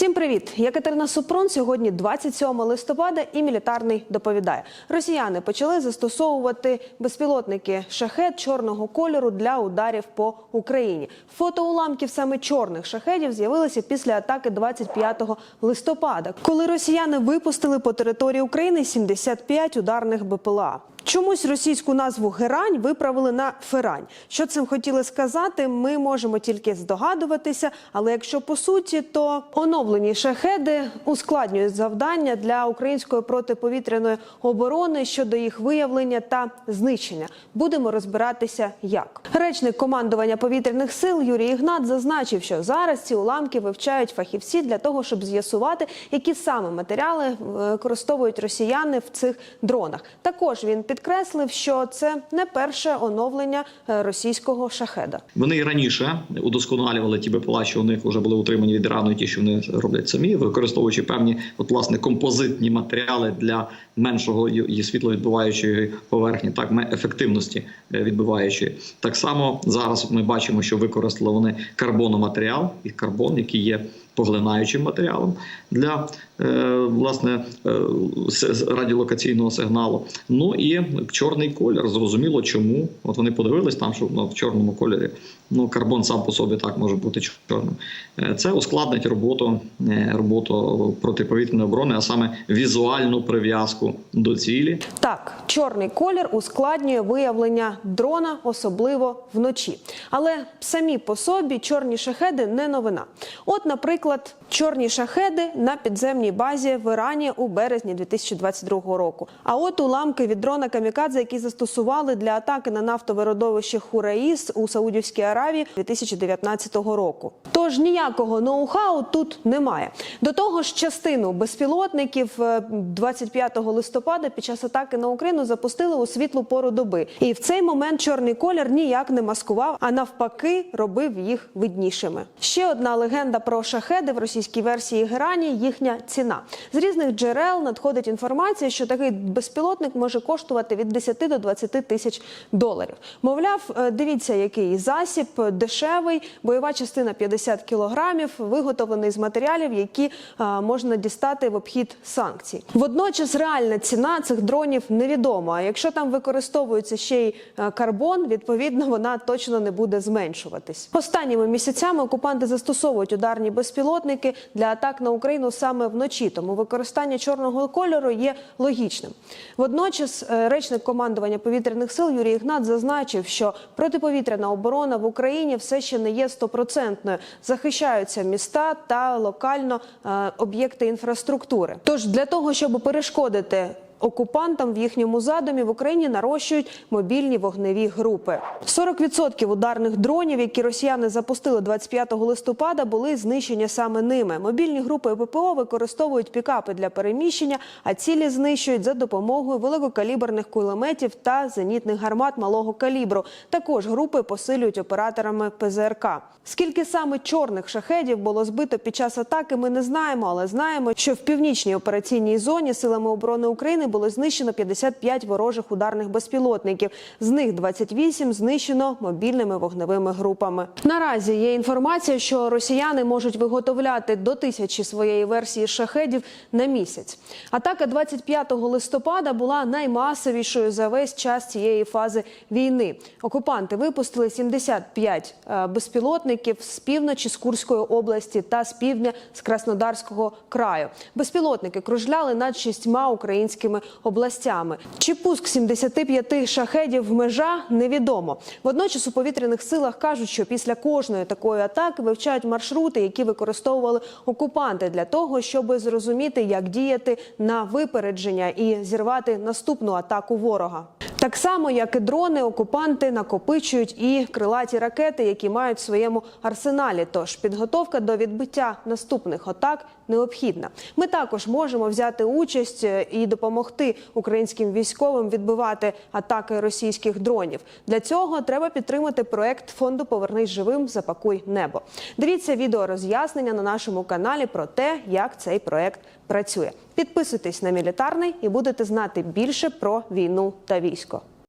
Всім привіт! Я Катерина Супрун. Сьогодні 27 листопада і мілітарний доповідає. Росіяни почали застосовувати безпілотники шахет чорного кольору для ударів по Україні. Фото уламків саме чорних шахедів з'явилися після атаки 25 листопада, коли росіяни випустили по території України 75 ударних БПЛА. Чомусь російську назву Герань виправили на Ферань. Що цим хотіли сказати, ми можемо тільки здогадуватися. Але якщо по суті, то оновлені шахеди ускладнюють завдання для української протиповітряної оборони щодо їх виявлення та знищення. Будемо розбиратися, як речник командування повітряних сил Юрій Ігнат зазначив, що зараз ці уламки вивчають фахівці для того, щоб з'ясувати, які саме матеріали е, використовують росіяни в цих дронах. Також він підкреслив, що це не перше оновлення е, російського шахеда. Вони і раніше удосконалювали ті БПЛА, що у них вже були утримані від Ірану, і ті, що вони роблять самі, використовуючи певні от власне композитні матеріали для меншого її світловідбиваючої поверхні, так ефективності е, відбиваючої. Так само зараз ми бачимо, що використали вони карбономатеріал і карбон, який є поглинаючим матеріалом для власне е, радіолокаційного сигналу. Ну і чорний колір. Зрозуміло, чому. От вони подивились там, що ну, в чорному кольорі ну карбон сам по собі так може бути чорним. Е, Це ускладнить роботу, е, роботу протиповітряної оборони, а саме візуальну прив'язку до цілі. Так, чорний колір ускладнює виявлення дрона, особливо вночі. Але самі по собі чорні шахеди не новина. От, наприклад, чорні шахеди на підземній базі в Ірані у березні 2022 року. А от уламки від дрона Камікадзе, які застосували для атаки на нафтове родовище Хураїс у Саудівській Аравії 2019 року. Тож ніякого ноу-хау тут немає. До того ж, частину безпілотників е, 25 листопада під час атаки на Україну запустили у світлу пору доби. І в цей момент чорний колір ніяк не маскував, а навпаки, робив їх виднішими. Ще одна легенда про шахеди в російській версії Герані їхня ціна. З різних джерел надходить інформація, що такий безпілотник може коштувати від 10 до 20 тисяч доларів. Мовляв, е, дивіться, який засіб дешевий, бойова частина 50 кілограмів, виготовлений з матеріалів, які е, можна дістати в обхід санкцій. Водночас реальна ціна цих дронів невідома. А якщо там використовується ще й е, карбон, відповідно вона точно не буде зменшуватись. Останніми місяцями окупанти застосовують ударні безпілотники для атак на Україну саме вночі, тому використання чорного кольору є логічним. Водночас е, речник командування повітряних сил Юрій Ігнат зазначив, що протиповітряна оборона в Україні все ще не є стопроцентною. Захищаються міста та локально е, об'єкти інфраструктури. Тож для того, щоб перешкодити Окупантам в їхньому задумі в Україні нарощують мобільні вогневі групи. 40% ударних дронів, які росіяни запустили 25 листопада, були знищені саме ними. Мобільні групи ППО використовують пікапи для переміщення, а цілі знищують за допомогою великокаліберних кулеметів та зенітних гармат малого калібру. Також групи посилюють операторами ПЗРК. Скільки саме чорних шахедів було збито під час атаки, ми не знаємо, але знаємо, що в північній операційній зоні силами оборони України було знищено 55 ворожих ударних безпілотників. З них 28 знищено мобільними вогневими групами. Наразі є інформація, що росіяни можуть виготовляти до тисячі своєї версії шахедів на місяць. Атака 25 листопада була наймасовішою за весь час цієї фази війни. Окупанти випустили 75 е, безпілотників з півночі з Курської області та з півдня з Краснодарського краю. Безпілотники кружляли над шістьма українськими областями. Чи пуск 75 шахедів межа невідомо. Водночас у повітряних силах кажуть, що після кожної такої атаки вивчають маршрути, які використовували окупанти для того, щоб зрозуміти, як діяти на випередження і зірвати наступну атаку ворога. Так само, як і дрони, окупанти накопичують і крилаті ракети, які мають в своєму арсеналі. Тож підготовка до відбиття наступних атак необхідна. Ми також можемо взяти участь е, і допомогти українським військовим відбивати атаки російських дронів. Для цього треба підтримати проект фонду Повернись живим, запакуй небо. Дивіться відео роз'яснення на нашому каналі про те, як цей проект працює. Підписуйтесь на мілітарний і будете знати більше про війну та військо.